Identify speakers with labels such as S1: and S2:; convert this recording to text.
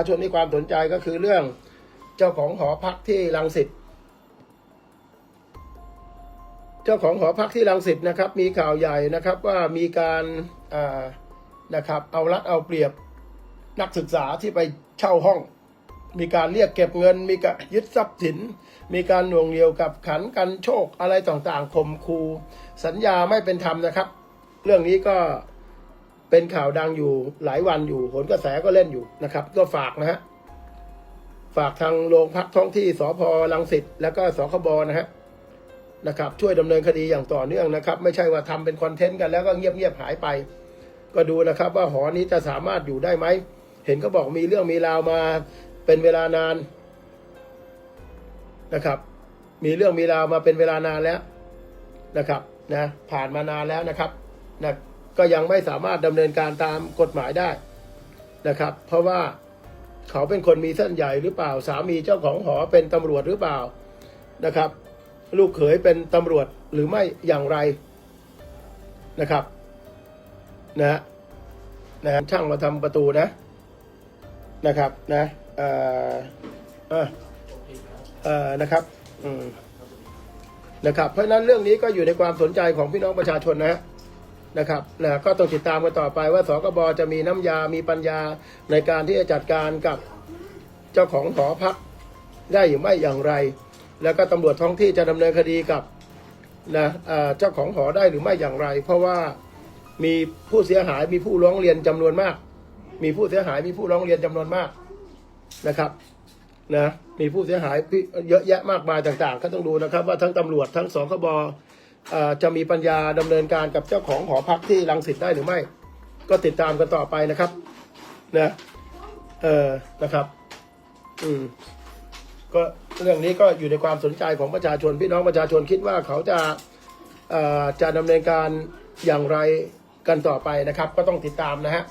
S1: ชาชนมีความสนใจก็คือเรื่องเจ้าของหอพักที่รังสิต เจ้าของหอพักที่รังสิตนะครับ มีข่าวใหญ่นะครับว่ามีการานะครับเอารัดเอาเปรียบนักศึกษาที่ไปเช่าห้อง มีการเรียกเก็บเงิน มีการยึดทรัพย์สิน มีการหน่วงเหนียวกับขันกันโชคอะไรต่างๆข่มคู สัญญาไม่เป็นธรรมนะครับ เรื่องนี้ก็ เป็นข่าวดังอยู่หลายวันอยู่ผลกระแสก็เล่นอยู่นะครับ ก็ฝากนะฮะฝากทางโรงพักท้องที่สพลังสิตแล้วก็สคบนะฮะนะครับ ช่วยดำเนินคดีอย่างต่อเนื่องนะครับ ไม่ใช่ว่าทำเป็นคอนเทนต์กันแล้วก็เงียบๆหายไป ก็ดูนะครับว่าหอนี้จะสามารถอยู่ได้ไหม เห็นก็บอกมีเรื่องมีราวมาเป็นเวลานานนะครับ มีเรื่องมีราวมาเป็นเวลานานแล้วนะครับนะผ่านมานานแล้วนะครับนะ ก็ยังไม่สามารถดำเนินการตามกฎหมายได้นะครับ เพราะว่าเขาเป็นคนมีเส้นใหญ่หรือเปล่าสามีเจ้าของหอเป็นตำรวจหรือเปล่านะครับ ลูกเขยเป็นตำรวจหรือไม่อย่างไรนะครับนะฮะนะช่างมาทำประตูนะนะครับนะเอ่อเอ่อเออนะครับอืมนะครับ เพราะฉะนั้นเรื่องนี้ก็อยู่ในความสนใจของพี่น้องประชาชนนะฮะ นะครับนะก็ต้องติดตามกันต่อไปว่าสกบจะมีน้ำยา มีปัญญาในการที่จะจัดการกับเจ้าของหอพักได้หรือไม่อย่างไร แล้วก็ตำรวจท้องที่จะดำเนินคดีกับนะเจ้าของหอได้หรือไม่อย่างไร เพราะว่ามีผู้เสียหายมีผู้ร้องเรียนจำนวนมาก มีผู้เสียหายมีผู้ร้องเรียนจำนวนมากนะครับนะมีผู้เสียหายเยอะแยะมากมายต่างๆ ก็ต้องดูนะครับ ว่าทั้งตำรวจทั้งสคบ จะมีปัญญาดำเนินการกับเจ้าของหอพักที่รังสิตได้หรือไม่ ก็ติดตามกันต่อไปนะครับนะเออนะครับ อืมก็เรื่องนี้ก็อยู่ในความสนใจของประชาชนพี่น้องประชาชนคิดว่าเขาจะอ่อจะดำเนินการอย่างไรกันต่อไปนะครับ ก็ต้องติดตามนะฮะ